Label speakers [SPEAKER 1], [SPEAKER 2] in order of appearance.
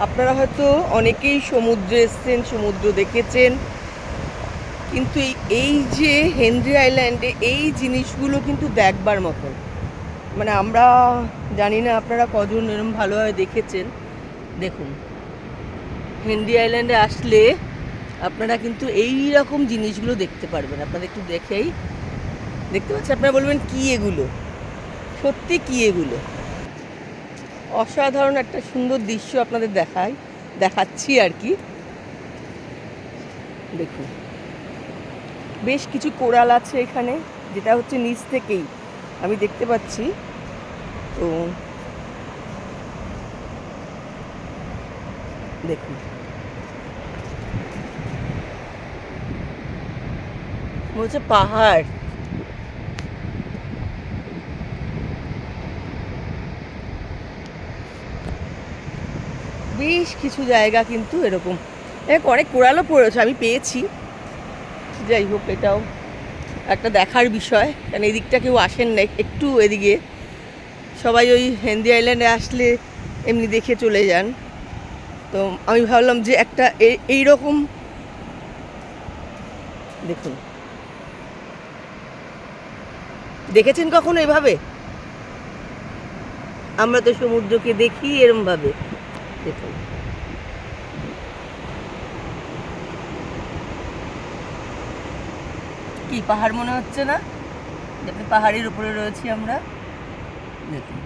[SPEAKER 1] আপনারা হয়তো অনেকেই সমুদ্রে এসছেন, সমুদ্র দেখেছেন, কিন্তু এই- যে হেনরি আইল্যান্ডে এই জিনিসগুলো কিন্তু দেখবার মতন। মানে আমরা জানি না আপনারা কজন এরকম ভালোভাবে দেখেছেন। দেখুন, হেনরি আইল্যান্ডে আসলে আপনারা কিন্তু এই রকম জিনিসগুলো দেখতে পারবেন। আপনাদের একটু দেখেই দেখতে পাচ্ছি। আপনারা বলবেন, কি এগুলো? সত্যি কি এগুলো? অসাধারণ একটা সুন্দর দৃশ্য আপনাদের দেখাই, দেখাচ্ছি আর কি। দেখুন, বেশ কিছু কোরাল আছে এখানে, যেটা হচ্ছে নিচ থেকেই, আমি দেখতে পাচ্ছি। তো দেখুন। হচ্ছে পাহাড়। বেশ কিছু জায়গা কিন্তু এরকম। অনেক কোরালও পড়েছে, আমি পেয়েছি। যাই হোক, এটাও একটা দেখার বিষয়। কারণ এদিকটা কেউ আসেন না, একটু এদিকে। সবাই ওই হেন্দি আইল্যান্ডে আসলে এমনি দেখে চলে যান। তো আমি ভাবলাম যে একটা এই রকম দেখুন। দেখেছেন কখনো এভাবে? আমরা তো সমুদ্রকে দেখি এরমভাবে। দেখুন কি পাহাড় মনে হচ্ছে না? দেখুন পাহাড়ের উপরে রয়েছি আমরা। দেখুন।